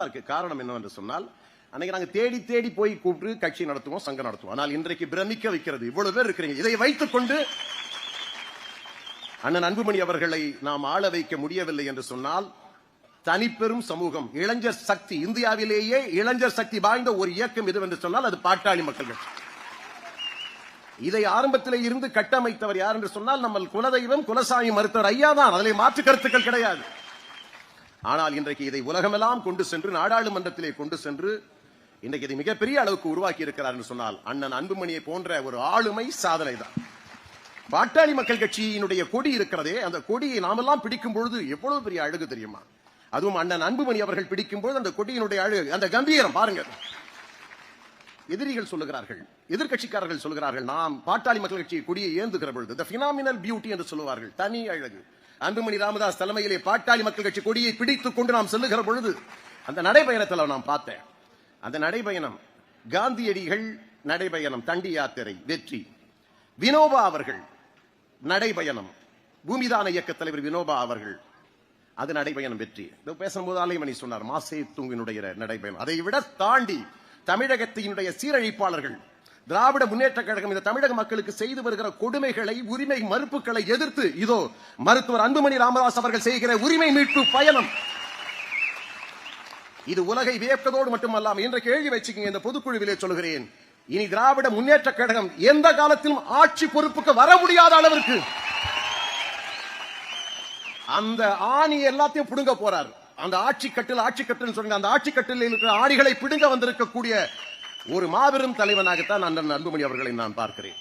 காரணம் என்னவென்று சொன்னால் அன்னைக்கு நாங்க தேடி தேடி போய் கூப்பிட்டு கட்சி நடத்துவோம் சங்கம் நடத்துவோம். ஆனால் இன்றைக்கு பிரமிக்க வைக்கிறது. இவ்வளவு பேர் இருக்கிறீங்க. இதை வைத்துக் கொண்டு அண்ணன் அன்புமணி அவர்களை நாம் ஆள வைக்க முடியவில்லை என்று சொன்னால் தனிப்பெரும் சமூகம் இளைஞர் சக்தி இந்தியாவிலேயே இளைஞர் சக்தி வாய்ந்த ஒரு இயக்கம் எதுவென்று சொன்னால் அது பாட்டாளி மக்கள் கட்சி இதை ஆரம்பத்திலே இருந்து கட்டமைத்தவர் யார் என்று சொன்னால் நம்ம குலதெய்வம் குலசாமி மருத்துவர் ஐயா தான். அதிலே மாற்று கருத்துக்கள் கிடையாது. ஆனால் இன்றைக்கு இதை உலகமெல்லாம் கொண்டு சென்று நாடாளுமன்றத்திலே கொண்டு சென்று இன்றைக்கு இதை மிகப்பெரிய அளவுக்கு உருவாக்கி இருக்கிறார் என்று சொன்னால் அண்ணன் அன்புமணியை போன்ற ஒரு ஆளுமை சாதனை தான் பாட்டாளி மக்கள் கட்சியினுடைய கொடி இருக்கிறதே அந்த கொடியை நாமெல்லாம் பிடிக்கும் பொழுது எவ்வளவு பெரிய அழகு தெரியுமா? அதுவும் அண்ணன் அன்புமணி அவர்கள் பிடிக்கும் பொழுது அந்த கொடியினுடைய அழகு அந்த கம்பீரம் பாருங்க எதிரிகள் சொல்லுகிறார்கள் எதிர்க்கட்சிக்காரர்கள் சொல்லுகிறார்கள் நாம் பாட்டாளி மக்கள் கட்சி கொடியை ஏந்துகிற பொழுது த பினாமினல் பியூட்டி என்று சொல்லுவார்கள் தனி அழகு. அன்புமணி ராமதாஸ் தலைமையிலே பாட்டாளி மக்கள் கட்சி கொடியை பிடித்துக் கொண்டு நாம் செல்லுகிற பொழுது அந்த நடைபயணத்தில் நான் பார்த்தேன். அந்த நடைபயணம் காந்தியடிகள் நடைபயணம் தண்டி யாத்திரை வெற்றி. வினோபா அவர்கள் நடைபயணம். பூமிதான இயக்க தலைவர் வினோபா அவர்கள் அது நடைபயணம் வெற்றி. இதோ பேசும்போது ஆலைமணி சொன்னார் மாசே தூங்கினுடைய நடைபயணம். அதை விட தாண்டி தமிழகத்தினுடைய சீரழிப்பாளர்கள் திராவிட முன்னேற்ற கழகம் இந்த தமிழக மக்களுக்கு செய்து வருகிற கொடுமைகளை உரிமை மறுப்புகளை எதிர்த்து இதோ மருத்துவர் அன்புமணி ராமதாஸ் அவர்கள் செய்கிற உரிமை மீட்பு பயணம். இது உலகை வியப்பதோடு மட்டுமல்லாமல் இன்று கேள்வி வச்சுக்கங்க இந்த பொதுக்குழுவிலே சொல்கிறேன் இனி திராவிட முன்னேற்ற கழகம் எந்த காலத்திலும் ஆட்சி பொறுப்புக்கு வர முடியாத அளவிற்கு அந்த ஆணி எல்லாத்தையும் பிடுங்க போறார். அந்த ஆட்சி கட்டில் ஆட்சி கட்டில் சொல்லுங்க அந்த ஆட்சி கட்டில் இருக்கிற ஆணிகளை பிடுங்க வந்திருக்கக்கூடிய ஒரு மாபெரும் தலைவனாகத்தான் அண்ணன் அன்புமணி அவர்களை நான் பார்க்கிறேன்.